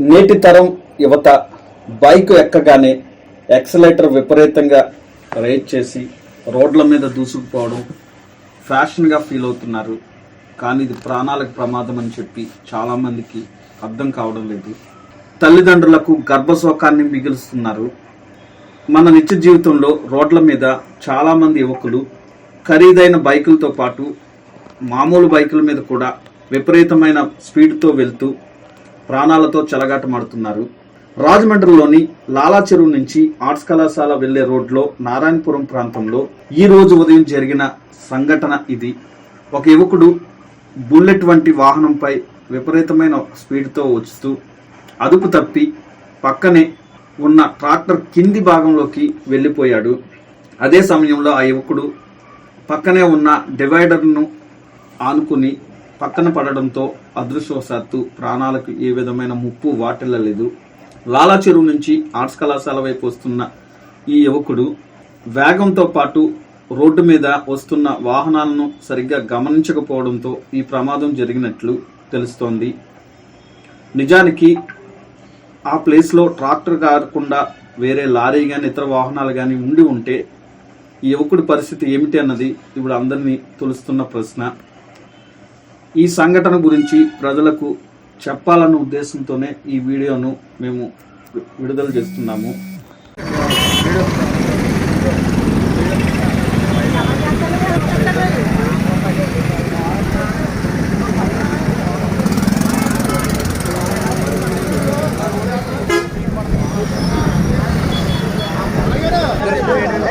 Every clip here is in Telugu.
నేటి తరం యువత బైక్ ఎక్కగానే ఎక్సలేటర్ విపరీతంగా రైడ్ చేసి రోడ్ల మీద దూసుకుపోవడం ఫ్యాషన్గా ఫీల్ అవుతున్నారు. కానీ ఇది ప్రాణాలకు ప్రమాదం అని చెప్పి చాలామందికి అర్థం కావడం లేదు. తల్లిదండ్రులకు గర్భశోకాన్ని మిగులుస్తున్నారు. మన నిత్య జీవితంలో రోడ్ల మీద చాలామంది యువకులు ఖరీదైన బైకులతో పాటు మామూలు బైకుల మీద కూడా విపరీతమైన స్పీడ్తో వెళ్తూ ప్రాణాలతో చెలగాటమాడుతున్నారు. రాజమండ్రిలోని లాలా చెరువు నుంచి ఆర్ట్స్ కళాశాల వెళ్ళే రోడ్లో నారాయణపురం ప్రాంతంలో ఈ రోజు ఉదయం జరిగిన సంఘటన ఇది. ఒక యువకుడు బుల్లెట్ వంటి వాహనంపై విపరీతమైన స్పీడ్తో వస్తూ అదుపు తప్పి పక్కనే ఉన్న ట్రాక్టర్ కింది భాగంలోకి వెళ్ళిపోయాడు. అదే సమయంలో ఆ యువకుడు పక్కనే ఉన్న డివైడర్ను ఆనుకుని పక్కన పడడంతో అదృష్టవశాత్తు ప్రాణాలకు ఏ విధమైన ముప్పు వాటిల్లలేదు. లాలా చెరువు నుంచి ఆర్ట్స్ కళాశాల వైపు వస్తున్న ఈ యువకుడు వేగంతో పాటు రోడ్డు మీద వస్తున్న వాహనాలను సరిగ్గా గమనించకపోవడంతో ఈ ప్రమాదం జరిగినట్లు తెలుస్తోంది. నిజానికి ఆ ప్లేస్లో ట్రాక్టర్ కాకుండా వేరే లారీ కానీ ఇతర వాహనాలు కానీ ఉండి ఉంటే ఈ యువకుడి పరిస్థితి ఏమిటి అన్నది ఇప్పుడు అందరినీ తొలుస్తున్న ప్రశ్న. ఈ సంఘటన గురించి ప్రజలకు చెప్పాలన్న ఉద్దేశంతోనే ఈ వీడియోను మేము విడుదల చేస్తున్నాము.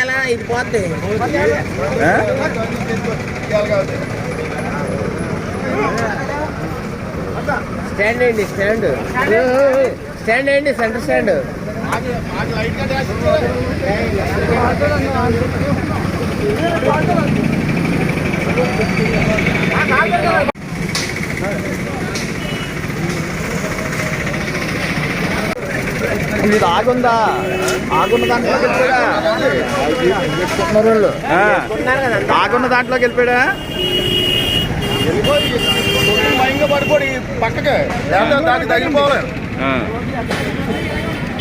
ఎలా ఇది స్టాండ్ అండి స్టాండ్. స్టాండ్. అండి సెంటర్ స్టాండ్. ఇది ఆగుందా? ఆగున్న దాంట్లోకి వెళ్ళిపోయా ఆగున్న దాంట్లోకి వెళ్ళిపోయా భయంగా పడిపోయి పక్కకే. లేకపోతే దానికి తగిలిపోవాలి.